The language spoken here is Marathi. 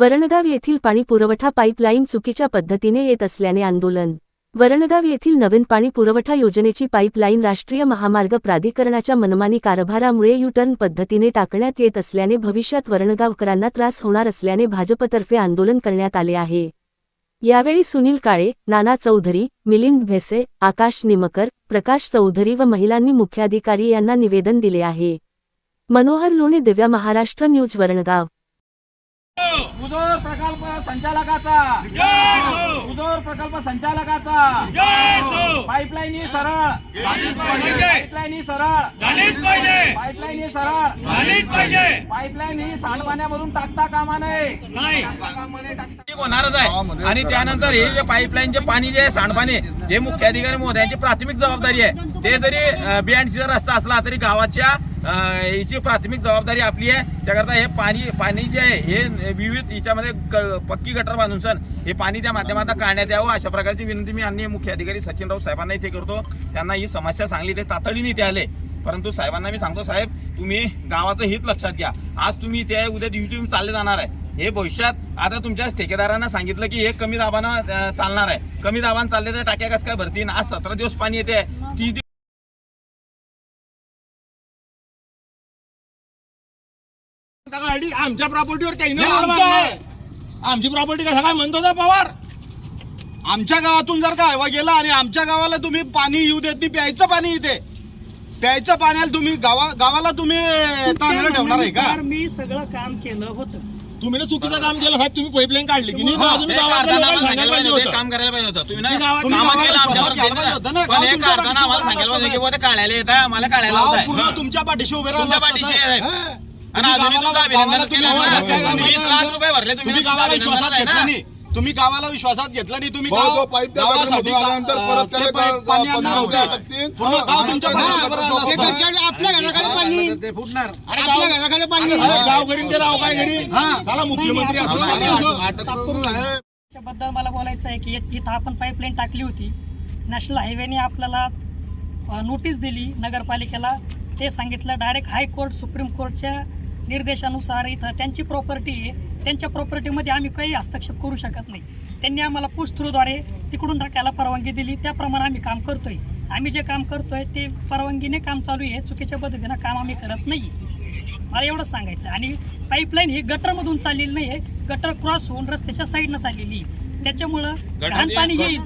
वरणगाव येथील पाणी पुरवठा पाईपलाईन चुकीच्या पद्धतीने येत असल्याने आंदोलन. वरणगाव येथील नवीन पाणी पुरवठा योजनेची पाईपलाईन राष्ट्रीय महामार्ग प्राधिकरणाच्या मनमानी कारभारामुळे युटर्न पद्धतीने टाकण्यात येत असल्याने भविष्यात वरणगावकरांना त्रास होणार असल्याने भाजपतर्फे आंदोलन करण्यात आले आहे. यावेळी सुनील काळे नाना चौधरी मिलिंद भेसे आकाश निमकर प्रकाश चौधरी व महिलांनी मुख्याधिकारी यांना निवेदन दिले आहे. मनोहर लोणे दिव्या महाराष्ट्र न्यूज वरणगाव. उजोर प्रकल्प संचालकाचा. उजोर प्रकल्प संचालकाचा. पाईपलाईन ही सरळ. पाईपलाईन ही सरळ. पाईपलाईन ही सरळ. पाईपलाईन ही सांडपाण्यामधून टाकता कामा नये. होणारच आहे. आणि त्यानंतर हे जे पाईपलाईनचे पाणी जे आहे सांडपाणी हे मुख्याधिकारी महोदयांची प्राथमिक जबाबदारी आहे ते जरी बियांडीचा रस्ता असला तरी गावाच्या याची प्राथमिक जबाबदारी आपली आहे. त्याकरता हे पाणी पाणी जे आहे हे विविध याच्यामध्ये पक्की गटर बांधून सण हे पाणी त्या माध्यमातून काढण्यात यावं. अशा प्रकारची विनंती मी आणि मुख्य अधिकारी सचिनराव साहेबांना इथे करतो. त्यांना ही समस्या सांगली ते तातडीने इथे आले. परंतु साहेबांना मी सांगतो साहेब तुम्ही गावाचं हित लक्षात घ्या. आज तुम्ही इथे आहे, उद्या तुम्ही चालले जाणार आहे. हे भविष्यात आता तुमच्या ठेकेदारांना सांगितलं की हे कमी दाबानं चालणार आहे. कमी दाबानं चालले तर टाक्या कस काय भरतील? आज सतरा दिवस पाणी येते. तीस दिवस आमच्या प्रॉपर्टीवर काही आमचं प्रॉपर्टी कसा काय म्हणतो ना पवार? आमच्या गावातून जर का हवा गेला आणि आमच्या गावाला तुम्ही पाणी येऊ देत नाही प्यायचं पाणी इथे. प्यायचं पाण्याला तुम्ही गावा गावाला तुम्ही तांदळ ठेवणार आहे का मी सगळं काम केलं होतं तुम्ही ना चुकीचं काम केलं साहेब तुम्ही पाईपलाईन काढली की नाही हा, हे गावातल्या लोकांना सांगायला पाहिजे होतं. काम करायला पाहिजे होतं तुम्ही तुम्ही गावात- ना कामं तुम्ही केलं गावाला आमच्यावर विश्वास घ्यायला पाहिजे होता ना. पण हे गाव तुमच्या आम्हाला पाठीशी सांगायला पाहिजे की उभं बुवा ते काढायला येत आहे आम्हाला काढायला गाव पूर्ण तुमच्या पाठीशी उभे राहिलं तुमच्या असतं, पाठीशी साहेब. आहे. हा. आणि तुम्ही अजूनही तुमचं गावाला- अभिनंदन गावाला केलं तुम्ही? वीस लाख रुपये भरले तुम्ही तुम्ही गावाला विश्वासात? घेतला नाही तुम्ही गावाला विश्वासात घेतला नाही तुम्ही गाव- गावासाठी अं, ते पाणी आणणार होते. पूर्ण गाव तुमच्या असतं. आपल्या घराकडे पाणी. अरे गाव घरी ते राव काय घरी? हा. मुख्यमंत्री मला बोलायचं आहे की इथं इथं आपण पाईपलाईन टाकली होती. नॅशनल हायवेने आपल्याला अ, नोटीस दिली नगरपालिकेला. ते सांगितलं डायरेक्ट हायकोर्ट सुप्रीम कोर्टच्या निर्देशानुसार इथं त्यांची प्रॉपर्टी आहे. त्यांच्या प्रॉपर्टीमध्ये आम्ही काही हस्तक्षेप करू शकत नाही. त्यांनी आम्हाला पुश थ्रूद्वारे तिकडून टाकायला परवानगी दिली. त्याप्रमाणे आम्ही काम करतोय. आम्ही जे काम करतोय ते परवानगीने काम चालू आहे. चुकीच्या पद्धतीनं काम आम्ही करत नाही. मला एवढंच सांगायचं. आणि पाईपलाईन ही गटरमधून चाललेली नाही आहे. गटर क्रॉस होऊन रस्त्याच्या साईडनं चाललेली आहे. त्याच्यामुळं घाण पाणी येईल.